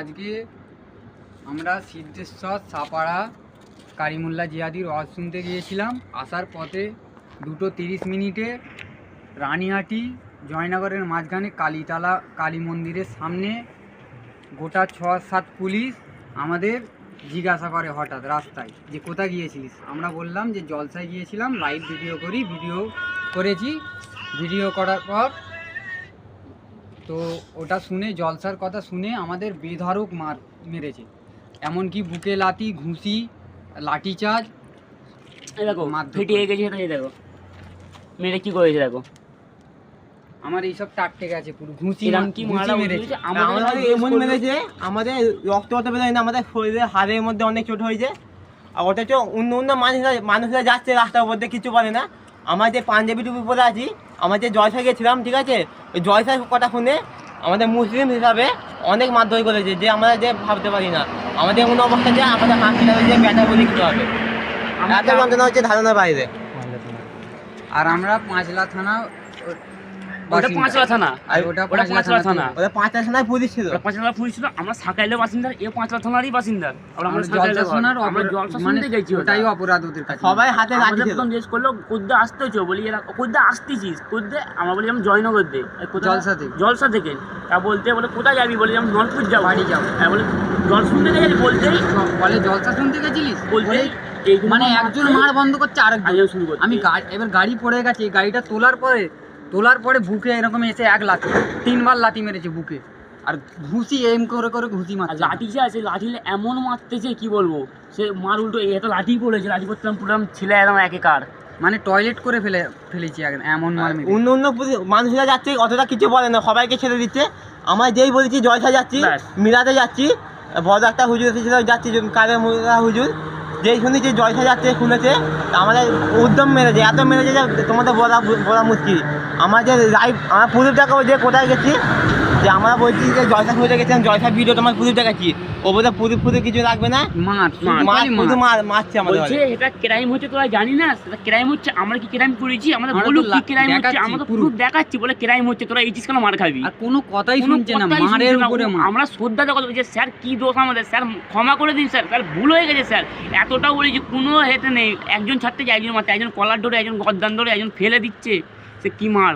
আজকে আমরা সিদ্ধেশ্বর, সাপাড়া, কারিমুল্লা জিয়াদির ওয়াজ শুনতে গিয়েছিলাম। আসার পথে দুটো তিরিশ মিনিটে রানীহাটি জয়নগরের মাঝখানে কালীতলা, কালী মন্দিরের সামনে গোটা ছ সাত পুলিশ আমাদের জিজ্ঞাসা করে হঠাৎ রাস্তায় যে কোথায় গিয়েছিলিস? আমরা বললাম যে জলসায় গিয়েছিলাম লাইভ ভিডিও করি ভিডিও করেছি। ভিডিও করার পর তো ওটা শুনে জলসার কথা শুনে আমাদের বেধড়ক মার মেরেছে। এমনকি বুকে লাতি ঘুষি লাঠিচার্জ এই দেখো মারধর ফেটে করে। গেছে সেটা দেখো। মেয়েটা কি করেছে দেখো? আমার এইসব টাটকে গেছে পুরো। ঘুষি কি মারা মেরেছে। আমাদের এমন মেরেছে আমাদের রক্ত হতে বেরোয় না আমাদের শরীরে হাড়ের মধ্যে অনেক চোট হয়েছে। আর ওটা তো অন্য অন্য মানুষরা মানুষরা যাচ্ছে রাস্তার মধ্যে কিছু পারে না। আমার যে পাঞ্জাবি টুপি পরে আছি আমার যে জয়সা গেছিলাম ঠিক আছে? ওই জয়সার কথা শুনে আমাদের মুসলিম হিসাবে অনেক মাধ্যম করেছে যে আমরা যে ভাবতে পারি না। আমাদের এমন অবস্থা যে আমাদের হাসপাতালে যে ব্যাটা বলে কিছু হবে। এত যন্ত্রণা হচ্ছে ধারণার বাইরে। আর আমরা পাঁচলা থানা ওটা পাঁচলা থানা। ওটা পাঁচলা থানা। পুলিশ ছিল। ওটা পাঁচলা পুলিশ ছিল। আমরা সাকাইলের বাসিন্দা এ পাঁচলা থানারই বাসিন্দা। আমরা আমরা সাকাইলে জলসা আমরা জলসা মানে শুনতে গেছি ওটাই অপরাধ ওদের কাছে। সবাই হাতে লাঠি ছিল প্রথম জিজ্ঞেস করল কোদ্দা আসতেছো বলি এরা কোদ্দা আসতেছিস? কোদ্দে? আমরা বলি আমি জয়নগর দে। জলসা থেকে। জলসা থেকে। তা বলতে বলে কোথায় যাবি? বলি আমি নলপুর যাব। বাড়ি যাব। হ্যাঁ বলে জল শুনতে গেছি বলতেই বলে জলসা শুনতে গেছিলিস? বলতেই মানে একজন মার বন্ধ করছে আরেকজন। আরেকজন আমি এবার গাড়ি পড়ে গেছে। এই গাড়িটা তোলার পরে তোলার পরে বুকে এরকম এসে এক লাথি তিনবার লাথি মেরেছে বুকে। আর ঘুষি এম করে করে ঘুষি মারছে। লাঠি যে আছে লাঠি এমন মারতেছে কি বলব? সে মার উল্টো এত লাঠি পড়েছে লাঠি করতাম পুরো ছেলে একদম একেকার। মানে টয়লেট করে ফেলে ফেলেছি এমন মার অন্য অন্য মানুষরা যাচ্ছে অতটা কিছু বলে না সবাইকে ছেড়ে দিচ্ছে। আমার যেই বলেছি জয়সা যাচ্ছি মিলাতে যাচ্ছি। বড় একটা হুজুর এসেছিল যাচ্ছি কাদের মুরা হুজুর? যেই যে জয়সা যাচ্ছে, শুনেছে, আমাদের উদ্যম মেরেছে, এত মেরেছে যে তোমাদের বলা বলা মুশকিল। আমার যে লাইফ আমার পুলিশটাকেও যে কোথায় গেছি যে আমরা বলছি যে জয়সা খুঁজে গেছিলাম জয়সা ভিডিও তোমার পুলিশ দেখাচ্ছি। ও বোধ পুলিশ ফুলিশ কিছু লাগবে না? শুধু মার। মার মারছে আমাদের বলছে এটা ক্রাইম হচ্ছে তোরা জানি না? সেটা ক্রাইম হচ্ছে আমরা কি ক্রাইম করেছি? আমাদের আমরা তো কি ক্রাইম হচ্ছে আমরা তো। প্রুফ দেখাচ্ছি বলে ক্রাইম হচ্ছে তোরা এই চিজ কেন মার খাবি? আর কোনো কথাই শুনছে না মারের উপরে আমরা শ্রদ্ধা দেখো যে স্যার কি দোষ আমাদের? স্যার ক্ষমা করে দিন স্যার। স্যার ভুল হয়ে গেছে স্যার। এতটা বলি যে কোনো হেতে নেই। একজন ছাড়তে যায় একজন মারতে একজন কলার ধরে একজন গদ্দান ধরে একজন ফেলে দিচ্ছে সে কি মার?